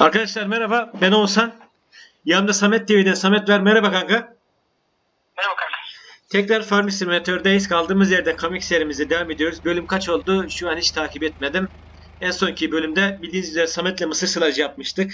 Arkadaşlar merhaba ben Oğuzhan. Yanımda Samet TV'den Samet ver merhaba kanka. Merhaba kanka. Tekrar Farm Simulator'dayız. Kaldığımız yerden komik serimize devam ediyoruz. Bölüm kaç oldu şu an hiç takip etmedim. En sonki bölümde bildiğiniz üzere Samet'le mısır sılacı yapmıştık.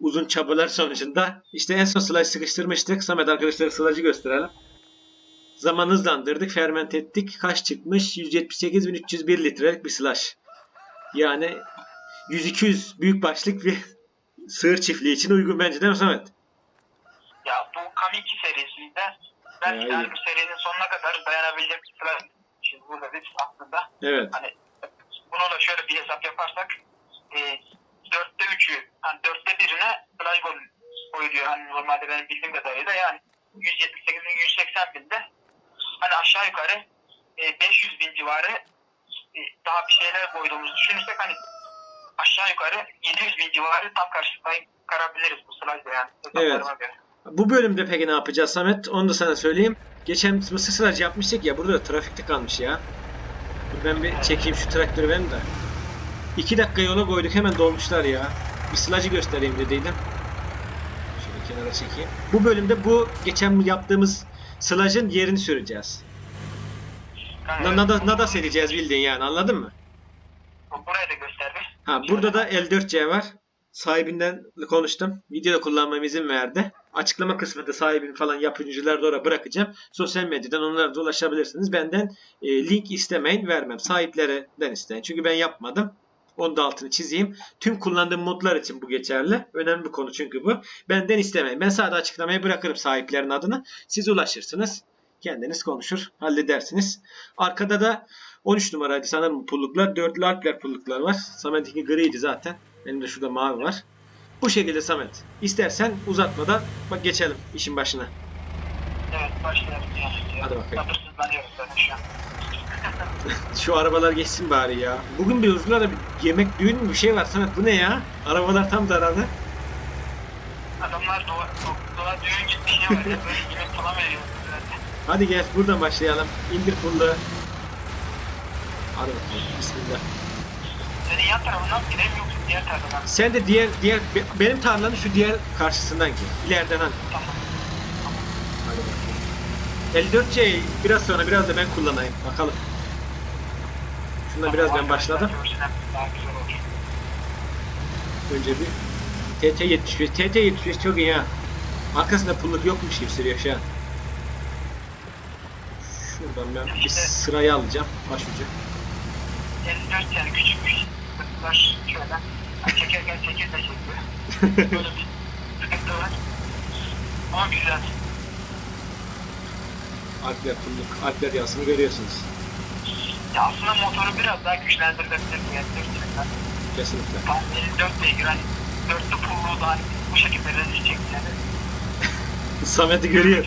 Uzun çabalar sonucunda. İşte en son sılacı sıkıştırmıştık. Samet arkadaşlara sılacı gösterelim. Zaman hızlandırdık, ferment ettik. Kaç çıkmış? 178.301 litrelik bir slash. Yani 100-200 büyük başlık bir sığır çiftliği için uygun bence değil mi Samet? Ya bu Kamiki serisinde ben Ya, yani iyi. bu serinin sonuna kadar dayanabilecek bir sıra şimdi burada biz aslında Evet. hani bunu da şöyle bir hesap yaparsak e, dörtte üçü hani dörtte birine Flygon koyuluyor. Hani normalde benim bildiğim kadarıyla yani 178 bin 180 binde hani aşağı yukarı e, 500 bin civarı e, daha bir şeyler koyduğumuzu düşünürsek hani aşağı yukarı 700 bin civarı tam karşılıklı karabiliriz bu sırayla yani. göre. Bu bölümde peki ne yapacağız Samet? Onu da sana söyleyeyim. Geçen mısır sılacı yapmıştık ya burada da trafikte kalmış ya. Dur ben bir çekeyim şu traktörü ben de. 2 dakika yola koyduk hemen dolmuşlar ya. Bir sılacı göstereyim dediydim. Şöyle kenara çekeyim. Bu bölümde bu geçen yaptığımız sılacın yerini süreceğiz. Yani Na- Nada, nadas edeceğiz bildiğin yani anladın mı? Burayı da gösterdi. Ha burada da L4C var. Sahibinden konuştum. Videoda kullanmama izin verdi. Açıklama kısmında sahibini falan yapımcıları da bırakacağım. Sosyal medyadan onlara da ulaşabilirsiniz. Benden e, link istemeyin vermem. Sahiplerden isteyin. Çünkü ben yapmadım. Onu da altını çizeyim. Tüm kullandığım modlar için bu geçerli. Önemli bir konu çünkü bu. Benden istemeyin. Ben sadece açıklamayı bırakırım sahiplerin adını. Siz ulaşırsınız. Kendiniz konuşur, halledersiniz. Arkada da 13 numaraydı sanırım pulluklar. Dörtlü Alpler pulluklar var. Samet'inki griydi zaten. Benim de şurada mavi var. Bu şekilde Samet. İstersen uzatmadan bak geçelim işin başına. Evet başlayalım. Yani. Hadi bakayım. Sabırsızlanıyoruz zaten şu an. Şu arabalar geçsin bari ya. Bugün bir huzurlara bir yemek düğün mü bir şey var Samet. Bu ne ya? Arabalar tam zararlı. Adamlar doğa, do- doğa düğün gibi bir şey var. ya, Böyle yemek falan veriyor. Hadi gel buradan başlayalım. İndir pullu. Hadi bakalım. Bismillah. Senin yan tarafından gireyim yoksa diğer tarafından. Sen de diğer diğer be- benim tarlanın şu diğer karşısından gir. İleriden hani. Tamam. Hadi bakalım. 54C'yi biraz sonra biraz da ben kullanayım. Bakalım. Şunda biraz ben başladım. Önce bir TT75. TT75 çok iyi ha. Arkasında pulluk yokmuş gibi sürüyor şu an. Şuradan ben bir sırayı alacağım. Başucu. 54 yani küçükmüş. Kızlar şöyle. Çekerken çekir de çekiyor. Böyle bir sıkıntı var. Ama güzel. Alpler pulluk. Alpler yasını görüyorsunuz. Ya aslında motoru biraz daha güçlendirilebilir diye düşünüyorum. Kesinlikle. Tam 54 beygir hani dörtlü pulluğu da hani bu şekilde rezil çekti. Samet'i görüyor.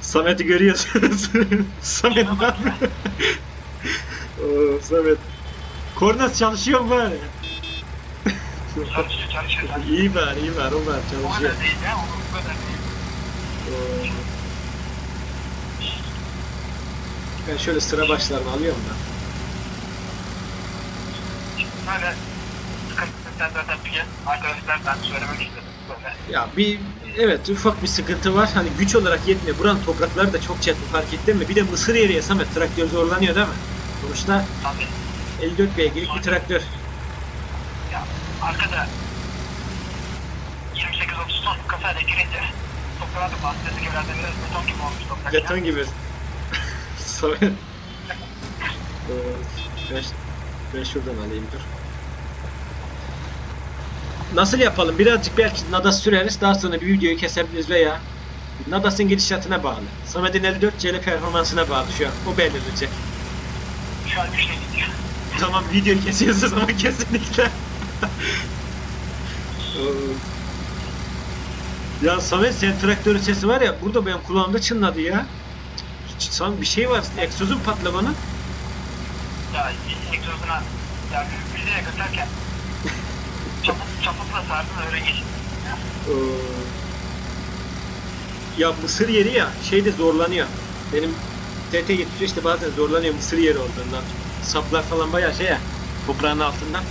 Samet'i görüyorsunuz. Samet? Oo, Samet. Kornas çalışıyor mu bari? Çalışıyor çalışıyor. Yani. iyi bari iyi bari o var O çalışıyor. kadar değil ya. O kadar değil. Oo. Ben şöyle sıra başlarını alıyorum da. Şimdi böyle sıkıntı zaten piye. Arkadaşlar ben söylemek istedim. Böyle. Ya bir evet ufak bir sıkıntı var. Hani güç olarak yetmiyor. Buranın toprakları da çok çetin fark ettin mi? Bir de mısır yeri Samet traktör zorlanıyor değil mi? Sonuçta Tabii 54 beygirlik bir traktör. ya arkada 28-30 ton kasayla girince toprağa da bahsettik herhalde biraz beton gibi olmuş toprak. ya. Beton gibi. Samet. Ee, ben, ben şuradan alayım dur. Nasıl yapalım? Birazcık belki Nadas süreriz. Daha sonra bir videoyu kesebiliriz veya Nadas'ın gidişatına bağlı. Samet'in 54 CL performansına bağlı şu an. O belirleyecek. Şu an güçle gidiyor. Tamam videoyu kesiyoruz o zaman kesinlikle. Ya Samet sen traktörün sesi var ya burada benim kulağımda çınladı ya. San bir şey var. Egzozun patladı onun. Ya egzozuna ya müziğe götürürken çaput, çaputla sardın öyle geçti. Ya. Mısır yeri ya şeyde zorlanıyor. Benim TT 73 işte bazen zorlanıyor mısır yeri olduğundan. Saplar falan bayağı şey ya toprağın altından.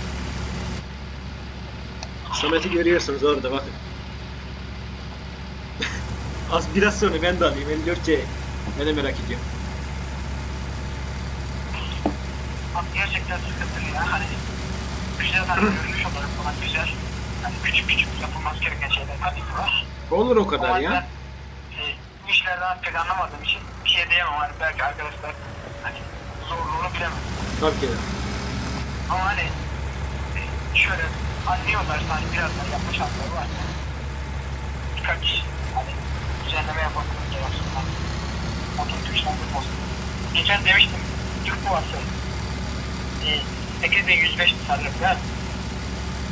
Samet'i görüyorsunuz orada bakın. Az biraz sonra ben de alayım 54C. Ben de merak ediyorum. Abi gerçekten sıkıntılı ya. Hani güzel hani görünüş olarak falan güzel. Hani küçük küçük yapılması gereken şeyler tabii ki var. Olur o kadar ben ya. e, bu işlerden pek anlamadığım için bir şey diyemem. Hani belki arkadaşlar hani zorluğunu bilemem. Tabii ki de. Ama hani e, şöyle anlıyorlarsa hani biraz da yapma şansları var. Birkaç hani düzenleme gerekiyor. Hani, motor güçlendirme olsun. Geçen demiştim Türk Kovası e, 8105 sanırım değil?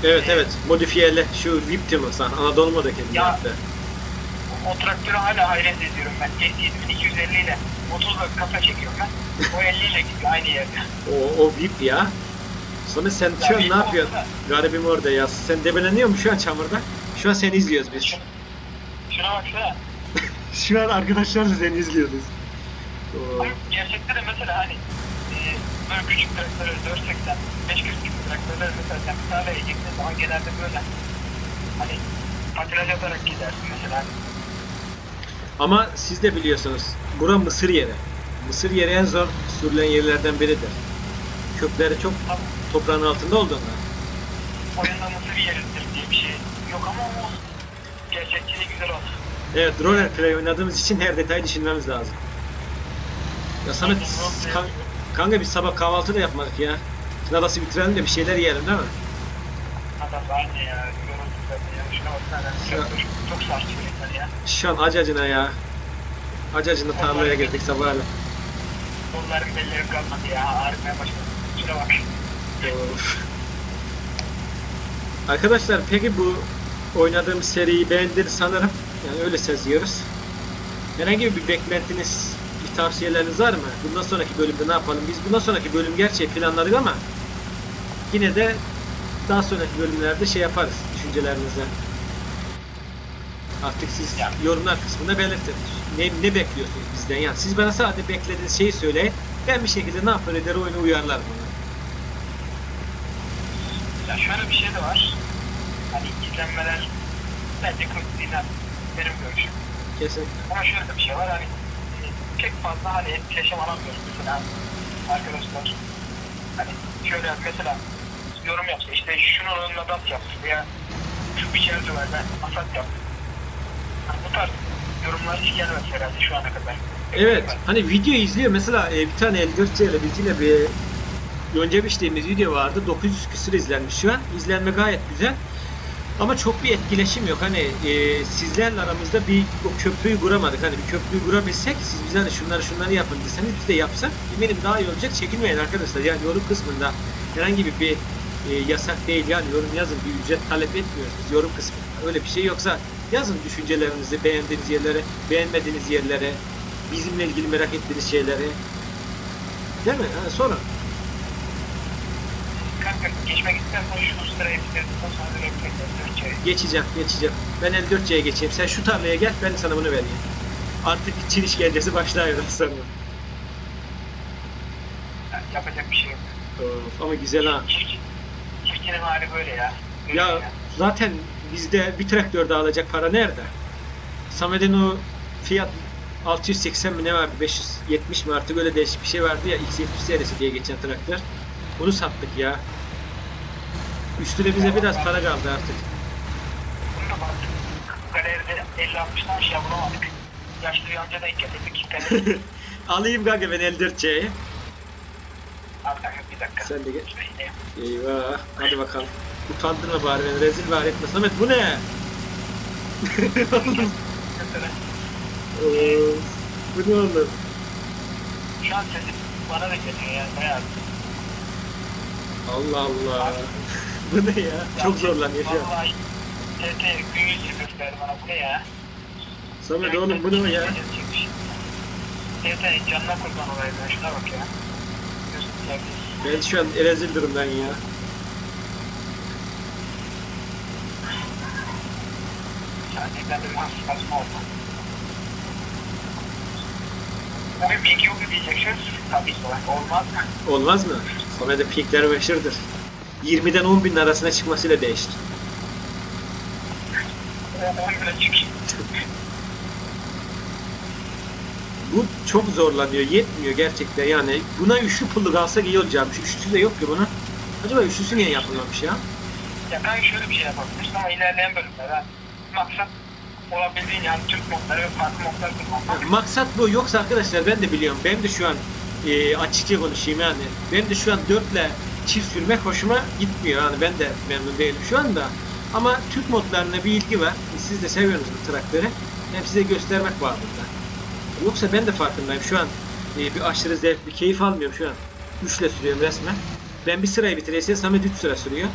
Evet evet modifiyeli şu Vipti mi sen Anadolu modeli Ya. yaptı. O traktörü hala hayret ediyorum ben. 7250 ile 30 dakika kafa çekiyorum ben. O 50 ile gidiyor aynı yerde. O, o Vip ya. Samet sen şu an ne yapıyorsun? Garibim orada ya. Sen debeleniyor musun şu an çamurda? Şu an seni izliyoruz biz. Şuna, şuna baksana. Şu an arkadaşlarla seni izliyoruz. Oo. Ama gerçekten de mesela hani e, böyle küçük traktörler 480, 540 gibi traktörler mesela sen bir tane yiyeceksin zaman genelde böyle hani patinaj atarak gidersin mesela. Ama siz de biliyorsunuz. Bura Mısır yeri. Mısır yeri en zor sürülen yerlerden biridir. Kökleri çok toprağın altında olduğundan. oyunda bir yeridir diye bir şey yok ama o gerçekçiliği güzel olsun. Evet, roller play oynadığımız için her detayı düşünmemiz lazım. Ya Samet, kan- kanka biz sabah kahvaltı da yapmadık ya. Nadası bitirelim de bir şeyler yiyelim değil mi? Adam aynı ya. Yorulduk zaten ya. Şuna baksana. Traktör çok sarsıyor insanı ya. Şu an acacına ya. Acacına tarlaya girdik sabahleyin. Kollarım bellerim kalmadı ya. Ağrımaya başladı. Şuna bak. Arkadaşlar peki bu oynadığım seriyi beğendiniz sanırım. Yani öyle seziyoruz. Herhangi bir beklentiniz, bir tavsiyeleriniz var mı? Bundan sonraki bölümde ne yapalım? Biz bundan sonraki bölüm gerçi planladık ama yine de daha sonraki bölümlerde şey yaparız düşüncelerinizi. Artık siz yorumlar kısmında belirtin. Ne, ne bekliyorsunuz bizden? Yani siz bana sadece beklediğiniz şeyi söyleyin. Ben bir şekilde ne yapar eder oyunu uyarlarım ona. Ya şöyle bir şey de var. Hani izlenmeler bence hani Benim görüşüm. Kesinlikle. Ama şöyle de bir şey var. Hani e, pek fazla hani etkileşim alamıyoruz mesela arkadaşlar. Hani şöyle mesela yorum yapsa işte şunun önüne dat yaptı veya şu bir şey var ben asat yaptım. Hani bu tarz yorumlar hiç gelmez herhalde şu ana kadar. Evet. Hani video izliyor. Mesela e, bir tane 54C ile biz yine bir önce biçtiğimiz video vardı. 900 küsur izlenmiş şu an. İzlenme gayet güzel. Ama çok bir etkileşim yok. Hani e, sizlerle aramızda bir o köprüyü kuramadık. Hani bir köprüyü kurabilsek siz bize hani şunları şunları yapın deseniz biz de yapsak eminim daha iyi olacak. Çekinmeyin arkadaşlar. Yani yorum kısmında herhangi bir, bir e, yasak değil. Yani yorum yazın. Bir ücret talep etmiyoruz yorum kısmında. Öyle bir şey yoksa yazın düşüncelerinizi, beğendiğiniz yerlere, beğenmediğiniz yerlere, bizimle ilgili merak ettiğiniz şeyleri. Değil mi? Ha, sorun. Kanka geçmek istersen şu sıraya bitirdikten sonra direkt tekrar Türkçe'ye. Geçeceğim, geçeceğim. Ben 54C'ye geçeyim. Sen şu tarlaya gel, ben sana bunu vereyim. Artık Çin işkencesi başlıyor sonra. Yani yapacak bir şey yok. Of, ama güzel ha. Çiftçi, çiftçinin hali böyle ya. Ya zaten bizde bir traktör daha alacak para nerede? Samet'in o fiyat 680 mi ne vardı? 570 mi artık öyle değişik bir şey vardı ya X70 serisi diye geçen traktör. Onu sattık ya. Üstüne bize biraz para kaldı artık. Galeride 50-60'dan şey bulamadık. Yaşlı bir amca denk getirdik. Alayım kanka ben 54C'yi. Bir dakika. Sen de gel. Eyvah. Hadi bakalım. Utandırma bari beni. Rezil bari etme. Samet bu ne? Mesela Of, bu ne oğlum? Şu an sesim bana da geliyor yani bayağı. Allah Allah. bu ne ya? Çok zorlanıyor şu an. Vallahi TT yüzü gösterdi bana bu ne ya? Samet oğlum bu ne ya? TT canına kurban ben şuna bak ya. Ben şu an rezil durumdan ya. Ben de bir hafif basma oldu. Bugün bilgi yok diyeceksiniz. Tabii. Olmaz? Olmaz mı? Samet'in pikleri meşhurdur. 20'den 10 bin arasına çıkmasıyla değişti. o bile çıkıyor. Bu çok zorlanıyor. Yetmiyor gerçekten yani. Buna üçlü pullu kalsa iyi olacakmış. Üçlüsü de yok ki bunun. Acaba üçlüsü niye yapılmamış ya? Ya kanka şöyle bir şey yapabilirsin ama ilerleyen bölümde ben maksat olabildiğince yani Türk modları ve farklı modlar kullanmak. Maksat bu. Yoksa arkadaşlar ben de biliyorum. Benim de şu an e, açıkça konuşayım yani. Benim de şu an dörtle çift sürmek hoşuma gitmiyor. Yani ben de memnun değilim şu anda. Ama Türk modlarına bir ilgi var. Siz de seviyorsunuz bu traktörü. Hem size göstermek var burada. Yoksa ben de farkındayım. Şu an e, bir aşırı zevk, bir keyif almıyorum şu an. Üçle sürüyorum resmen. Ben bir sırayı bitireyse Samet 3 sıra sürüyor.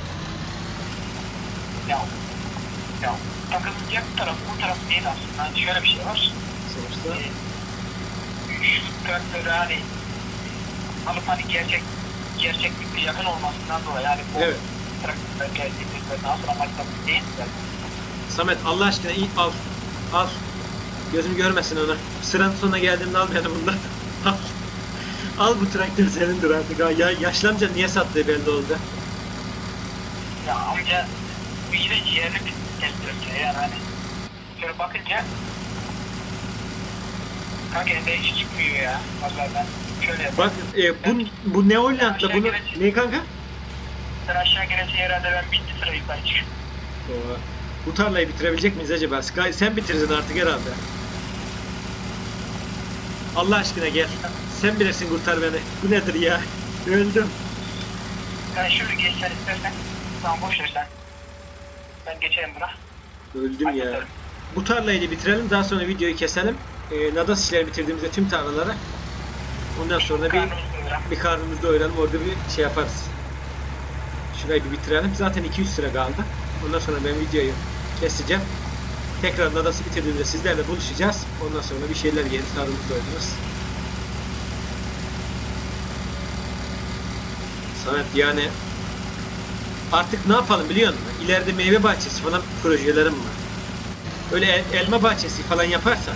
Ya, ya takılacak taraf bu taraf değil aslında. Hani şöyle bir şey var. Sonuçta. Ee, şu traktörü hani alıp hani gerçek gerçeklikle yakın olmasından dolayı yani bu Evet. traktörler gerçeklikle nasıl amaçlı değil de Samet Allah aşkına iyi al. Al. Gözüm görmesin onu. Sıranın sonuna geldiğimde al beni bundan. al. Al bu traktör senindir artık. ha. Ya, yaşlanınca niye sattığı belli oldu. ya amca bu yine ciğerli bir traktör yani hani şöyle bakınca kanka elde hiç çıkmıyor ya. Ben şöyle. Bak e, bu, bu ne Holland'da bunu... Ne kanka? Sen aşağı gelince herhalde ben bitti sırayı ben çıkıyorum. Bu tarlayı bitirebilecek miyiz acaba? Sky sen bitirdin artık herhalde. Allah aşkına gel. Sen bilirsin kurtar beni. Bu nedir ya? Öldüm. Sen şöyle geçsen istersen. Tamam boş ver sen. Ben geçerim buna. Öldüm ya. Hallederim. Bu tarlayı da bitirelim. Daha sonra videoyu keselim. E, Nadas işleri bitirdiğimizde tüm tarlalara. Ondan sonra bir bir karnımızı doyuralım. Orada bir şey yaparız. Şurayı bir bitirelim. Zaten 200 sıra kaldı. Ondan sonra ben videoyu keseceğim. Tekrar Nadas'ı bitirdiğimde sizlerle buluşacağız. Ondan sonra bir şeyler yeriz. Karnımızı doyururuz. Samet yani artık ne yapalım biliyor musun? İleride meyve bahçesi falan projelerim var. Öyle el- elma bahçesi falan yaparsak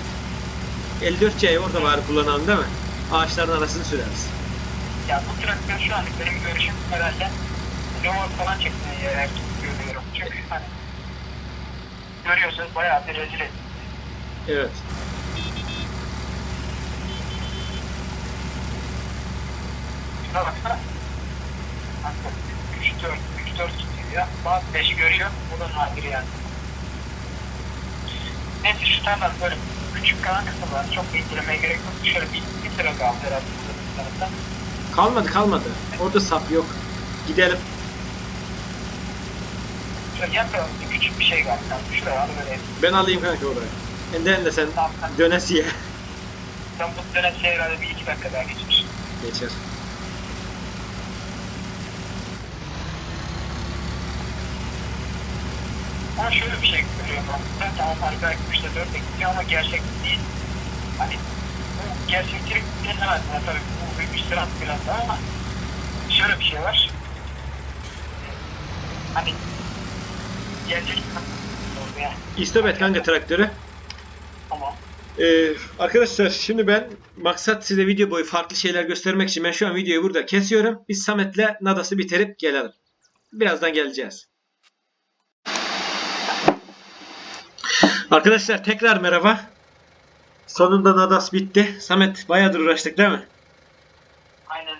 54C'yi orada var kullanalım değil mi? Ağaçların arasını süreriz. Ya bu traktör şu anlık benim görüşüm herhalde Römork falan çekmeye yer görüyorum. Çünkü hani görüyorsunuz bayağı bir rezil ettim. Evet. Şuna baksana. Hani 3 4 3 4 gidiyor ya. Bazı 5 görüyor. Bu da nadir yani. Neyse şu taraftan böyle küçük kalan kısmı var. Çok incelemeye gerek yok. Şöyle bir, bir sıra kaldı herhalde. bu tarafta. Kalmadı kalmadı. Orada sap yok. Gidelim. Şöyle yan tarafta küçük bir şey kaldı. Yani şuraya alıvereyim. Ben alayım kanka orayı. Enden de sen Tamam. sen- dönesiye. Sen bu dönem şey herhalde bir iki dakika daha geçmiş. Geçer. Ama şöyle bir şey görüyorum ben. Ben tamam hani belki işte dörtte gidiyor ama gerçek değil. Hani bu gerçekçilik denemez. Yani tabii bu bir iştirak biraz daha ama şöyle bir şey var. Hani İstop et kanka traktörü. Tamam. Ee, arkadaşlar şimdi ben maksat size video boyu farklı şeyler göstermek için ben şu an videoyu burada kesiyorum. Biz Samet'le Nadas'ı bitirip gelelim. Birazdan geleceğiz. Arkadaşlar tekrar merhaba. Sonunda Nadas bitti. Samet bayağıdır uğraştık değil mi? Aynen.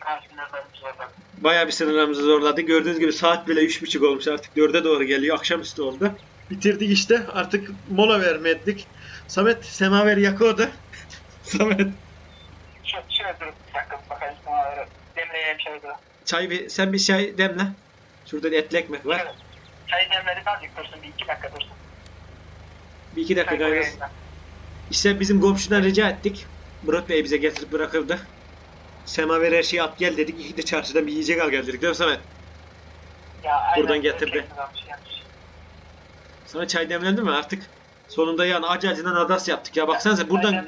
Karşımda da bir şey var. Bayağı bir sınırlarımızı zorladı. Gördüğünüz gibi saat bile 3.30 olmuş artık 4'e doğru geliyor. Akşamüstü oldu. Bitirdik işte. Artık mola vermedik. Samet semaver yakıyordu. Samet Şöyle, şöyle durup bir dakika bakalım. Bana öyle demleyeyim şöyle durup. çay bir sen bir çay demle. Şurada bir etli ekmek var. Evet. Çayı demledik azıcık dursun. Bir iki dakika dursun. Bir iki dakika koyayım İşte bizim komşudan rica ettik. Murat Bey bize getirip bırakırdı. Semaver her şeyi at gel dedik. İki de çarşıdan bir yiyecek al gel dedik değil mi Samet? Ya, aynen. Buradan getirdi. Sana çay demlendi mi artık? Sonunda yani acı acıdan adas yaptık ya. Baksanıza buradan Çay.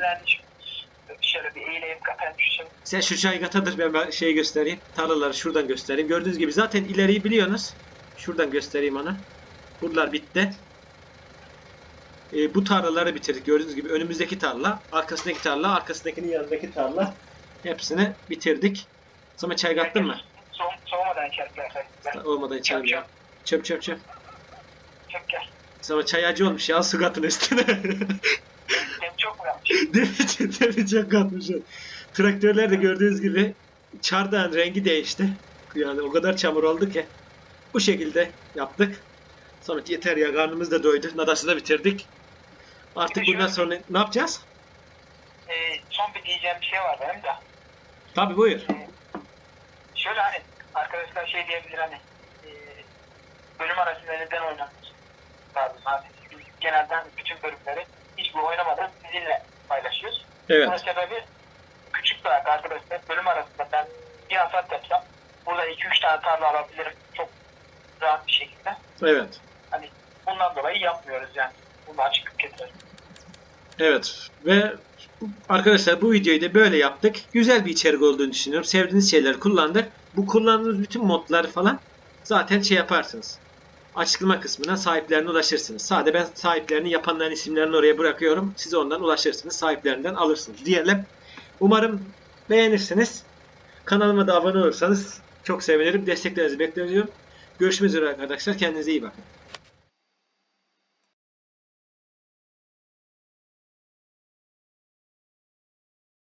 Şöyle bir eğileyim şey. Sen şu çayı katadır ben, ben şeyi göstereyim. Tarlaları şuradan göstereyim. Gördüğünüz gibi zaten ileriyi biliyorsunuz. Şuradan göstereyim onu. Buralar bitti. Ee, bu tarlaları bitirdik. Gördüğünüz gibi önümüzdeki tarla, arkasındaki tarla, arkasındakinin yanındaki tarla. Hepsini bitirdik. Sana çay kattın mı? Soğum, soğumadan içerim. Olmadan içelim ya. Çöp çöp çöp. Çok gel. Sonra çayacı olmuş ya su katın üstüne. Hem çok mu yapmış? Derece derece katmışlar. Traktörler de gördüğünüz gibi çardağın rengi değişti. Yani o kadar çamur oldu ki. Bu şekilde yaptık. Sonra yeter ya karnımız da doydu. Nadası da bitirdik. Artık bundan sonra ne yapacağız? Ee, son bir diyeceğim bir şey var benim de. Tabi buyur. Şöyle hani arkadaşlar şey diyebilir hani e, bölüm arasında neden oynanmış lazım. Hani biz genelde bütün bölümleri hiç bu oynamadan sizinle paylaşıyoruz. Evet. Bunun sebebi küçük bir arka arkadaşlar bölüm arasında ben bir hasat yapsam burada 2-3 tane tarla alabilirim çok rahat bir şekilde. Evet. Hani bundan dolayı yapmıyoruz yani. Bunu açıklık getirelim. Evet. Ve arkadaşlar bu videoyu da böyle yaptık. Güzel bir içerik olduğunu düşünüyorum. Sevdiğiniz şeyleri kullandık. Bu kullandığınız bütün modları falan zaten şey yaparsınız. Açıklama kısmına sahiplerine ulaşırsınız. Sadece ben sahiplerini yapanların isimlerini oraya bırakıyorum. Siz ondan ulaşırsınız. Sahiplerinden alırsınız diyelim. Umarım beğenirsiniz. Kanalıma da abone olursanız çok sevinirim. Desteklerinizi bekliyorum. Görüşmek üzere arkadaşlar. Kendinize iyi bakın.